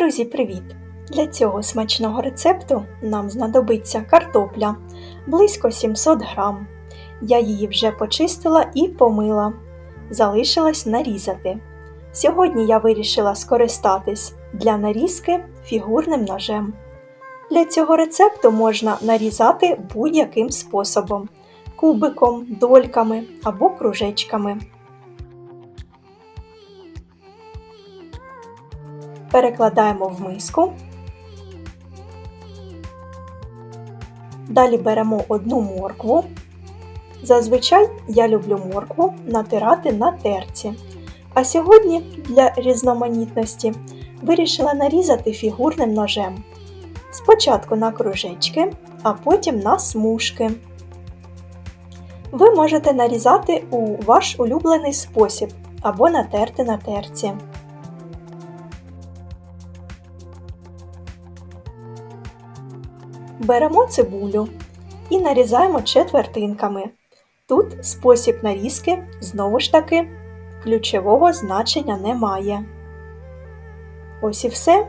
Друзі, привіт! Для цього смачного рецепту нам знадобиться картопля близько 700 грам. Я її вже почистила і помила. Залишилось нарізати. Сьогодні я вирішила скористатись для нарізки фігурним ножем. Для цього рецепту можна нарізати будь-яким способом кубиком, дольками або кружечками. Перекладаємо в миску. Далі беремо одну моркву. Зазвичай я люблю моркву натирати на терці. А сьогодні для різноманітності вирішила нарізати фігурним ножем. Спочатку на кружечки, а потім на смужки. Ви можете нарізати у ваш улюблений спосіб або натерти на терці. Беремо цибулю і нарізаємо четвертинками. Тут спосіб нарізки знову ж таки ключового значення немає. Ось і все.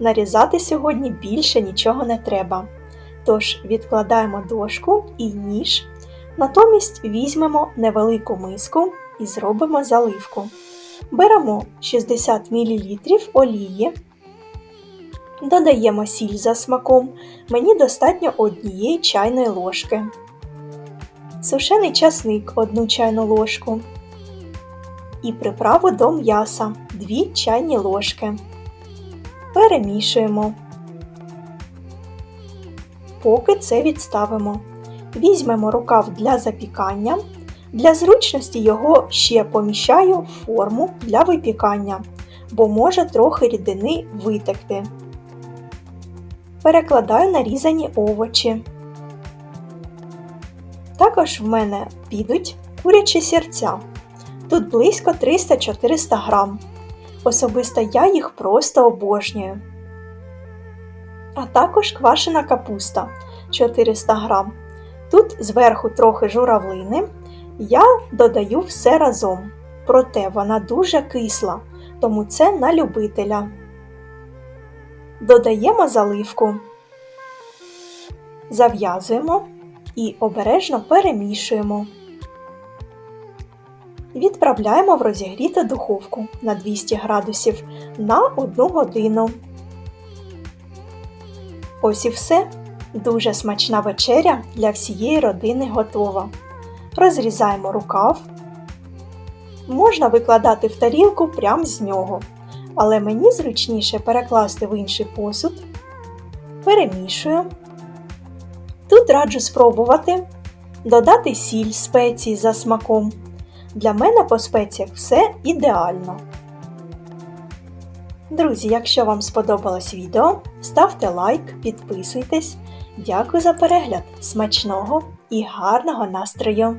Нарізати сьогодні більше нічого не треба. Тож відкладаємо дошку і ніж, натомість візьмемо невелику миску і зробимо заливку. Беремо 60 мл олії. Додаємо сіль за смаком, мені достатньо однієї чайної ложки, сушений часник 1 чайну ложку і приправу до м'яса 2 чайні ложки. Перемішуємо. Поки це відставимо. Візьмемо рукав для запікання. Для зручності його ще поміщаю в форму для випікання, бо може трохи рідини витекти перекладаю нарізані овочі. Також в мене підуть курячі сірця. Тут близько 300-400 грам. Особисто я їх просто обожнюю. А також квашена капуста 400 грам. Тут зверху трохи журавлини. Я додаю все разом. Проте вона дуже кисла, тому це на любителя. Додаємо заливку, зав'язуємо і обережно перемішуємо. Відправляємо в розігріту духовку на 200 градусів на 1 годину. Ось і все. Дуже смачна вечеря для всієї родини готова. Розрізаємо рукав. Можна викладати в тарілку прямо з нього але мені зручніше перекласти в інший посуд, перемішую. Тут раджу спробувати додати сіль спеції за смаком. Для мене по спеціях все ідеально. Друзі, якщо вам сподобалось відео, ставте лайк, підписуйтесь. Дякую за перегляд! Смачного і гарного настрою!